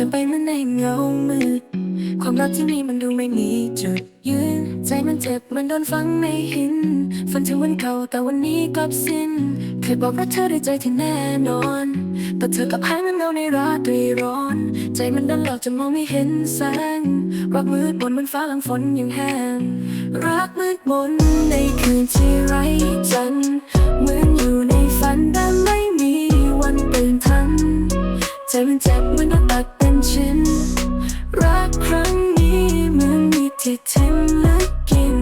ผ่านไปนั้นในเงามือ ความรักที่นี่มันดูไม่มีจุดยืน ใจมันเจ็บมันโดนฝังในหิน ฝันถึงวันเก่าแต่วันนี้กลับสิ้น เคยบอกว่าเธอได้ใจที่แน่นอน แต่เธอกลับหายมันเงาในราตรีร้อน ใจมันดันหลอกจะมองไม่เห็นแสง รักมืดบนมันฟ้าหลังฝนยังแห้ง รักมืดบนในคืนที่ไร้จันทร์เหมือนอยู่ในฝันแต่ไม่มีวันเป็นทันใจมันเจ็บเหมือนโดนตัด ชิน รักครั้งนี้เหมือนมีที่ทิ่มและกิน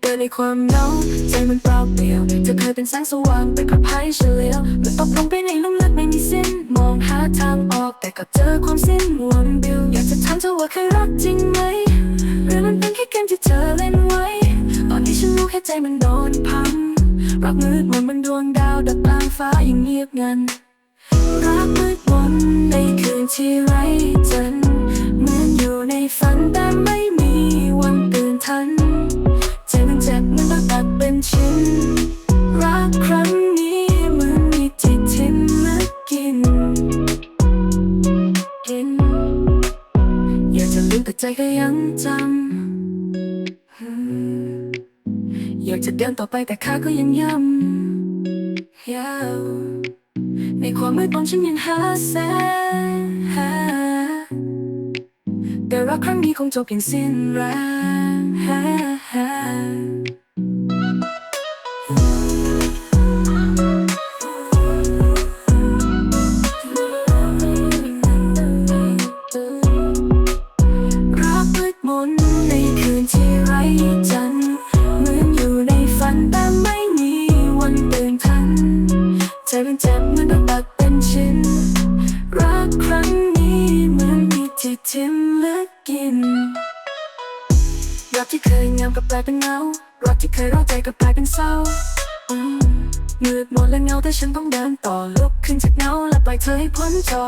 เดินในความเหงาใจมันเปล่าเปลี่ยวเธอเคยเป็นแสงสว่างเป็นกระพายเฉลียวมันตกลงไปในลุ่มลึกไม่มีสิ้น มองหาทางออกแต่ก็เจอความสิ้นหวังเดียวอยากจะถามเธอว่าเคยรักจริงไหมหรือมันเป็นแค่เกมที่เธอเล่นไว้ตอนนี้ฉันรู้แค่ใจมันโดนพังรักมืดมนมันดวงดาวดับกลางฟ้ายังเงียบงันรักมืดมน ที่ไร้จันทร์เหมือนอยู่ในฝันแต่ไม่มีวันตื่นทันใจมันเจ็บเหมันต้องตัดเป็นชิ้น รักครั้งนี้เหมือนมีที่ทิ่มและกินกิน อยากจะลืมแต่ใจก็ยังจำอยากจะเดินต่อไปแต่ขาก็ยังย้ำยาว ในความมืดมนฉันยังหาแสงแต่รักครั้งนี้คงจบเพียงสิ้นแรงิมและกินรักที่เคยงามกลับกลายเป็นเงารักที่เคยร้าใจกลับกลายเป็นเศร้าอืมมืดมนและเงาแต่ฉันต้องเดินต่อลุกขึ้นจากเงาและปล่อยเธอให้พ้นจอ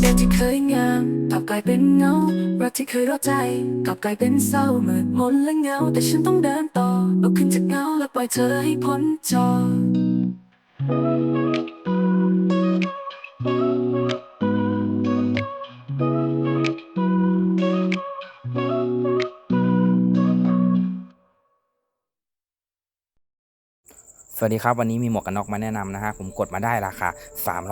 เด็กที่เคยงามกลับกลายเป็นเงา รักที่เคยรอใจกลับกลายเป็นเศร้าเหมือนมนและเงา แต่ฉันต้องเดินต่อลุกขึ้นจากเงาและปล่อยเธอให้พ้นจอ วัสดีครับวันนี้มีหมวกกันน็อกมาแนะนำนะฮะผมกดมาได้ราคา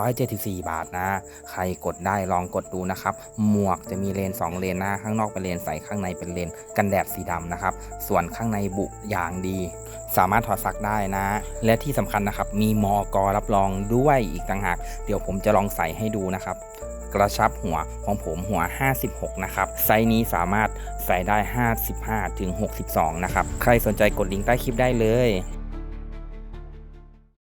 374 บาทนะ ใครกดได้ลองกดดูนะครับ หมวกจะมีเลน 2 เลนนะข้างนอกเป็นเลนใสข้างในเป็นเลนกันแดดสีดำนะครับ ส่วนข้างในบุอย่างดี สามารถถอดซักได้นะ และที่สำคัญนะครับ มีมอกอรับรองด้วยอีกต่างหาก เดี๋ยวผมจะลองใส่ให้ดูนะครับกระชับหัวของผมหัว 56 นะครับ ไซส์นี้สามารถใส่ได้ 55 ถึง 62 นะครับ ใครสนใจกดลิงก์ใต้คลิปได้เลย